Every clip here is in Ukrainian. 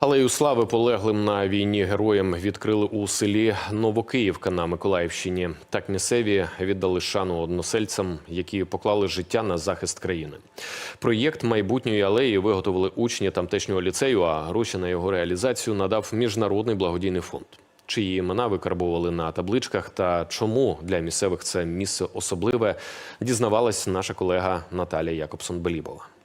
Алею слави полеглим на війні героям відкрили у селі Новокиївка на Миколаївщині. Так місцеві віддали шану односельцям, які поклали життя на захист країни. Проєкт майбутньої алеї виготовили учні тамтешнього ліцею, а гроші на його реалізацію надав міжнародний благодійний фонд. Чиї імена викарбували на табличках та чому для місцевих це місце особливе, дізнавалась наша колега Наталія Якобсон-Белібова.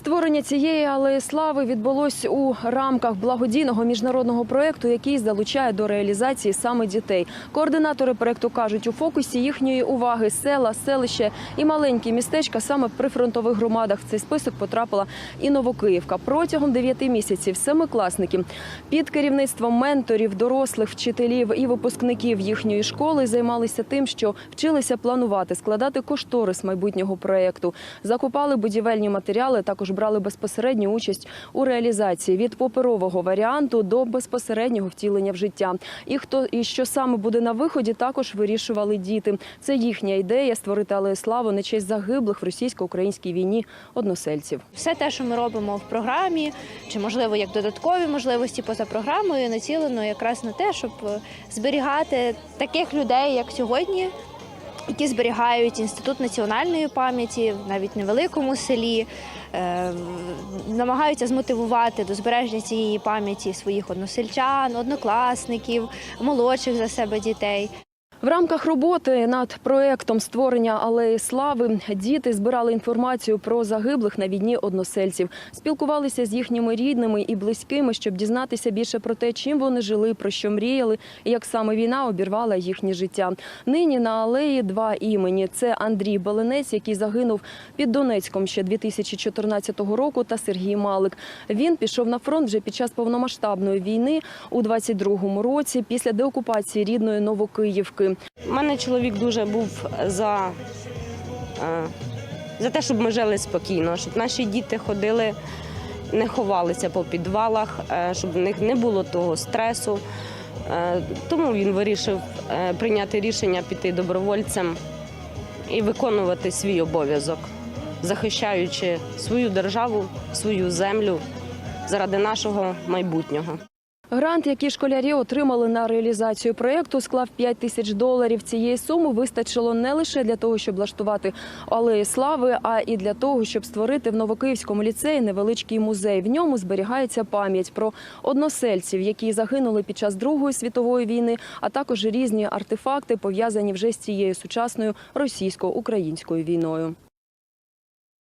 Створення цієї алеї слави відбулось у рамках благодійного міжнародного проєкту, який залучає до реалізації саме дітей. Координатори проєкту кажуть, у фокусі їхньої уваги села, селище і маленькі містечка саме в прифронтових громадах. В цей список потрапила і Новокиївка. Протягом дев'яти місяців семикласники під керівництвом менторів, дорослих вчителів і випускників їхньої школи займалися тим, що вчилися планувати, складати кошторис майбутнього проєкту, закупали будівельні матеріали. Також брали безпосередню участь у реалізації від паперового варіанту до безпосереднього втілення в життя. І хто і що саме буде на виході, також вирішували діти. Це їхня ідея створити алею славу на честь загиблих в російсько-українській війні односельців. Все те, що ми робимо в програмі, чи можливо як додаткові можливості поза програмою, націлено якраз на те, щоб е, зберігати таких людей, як сьогодні, які зберігають інститут національної пам'яті навіть невеликому селі, е, намагаються змотивувати до збереження цієї пам'яті своїх односельчан, однокласників, молодших за себе дітей. В рамках роботи над проектом створення алеї слави діти збирали інформацію про загиблих на війні односельців, спілкувалися з їхніми рідними і близькими, щоб дізнатися більше про те, чим вони жили, про що мріяли, і як саме війна обірвала їхнє життя. Нині на алеї два імені: це Андрій Баленець, який загинув під Донецьком ще 2014 року, та Сергій Малик. Він пішов на фронт вже під час повномасштабної війни у 22-му році після деокупації рідної Новокиївки. У мене чоловік дуже був за, е, за те, щоб ми жили спокійно, щоб наші діти ходили, не ховалися по підвалах, е, щоб в них не було того стресу. Е, Тому він вирішив прийняти рішення піти добровольцем і виконувати свій обов'язок, захищаючи свою державу, свою землю заради нашого майбутнього. Грант, який школярі отримали на реалізацію проєкту, склав 5 тисяч доларів. Цієї суми вистачило не лише для того, щоб влаштувати алеї слави, а і для того, щоб створити в Новокиївському ліцеї невеличкий музей. В ньому зберігається пам'ять про односельців, які загинули під час Другої світової війни, а також різні артефакти пов'язані вже з цією сучасною російсько-українською війною.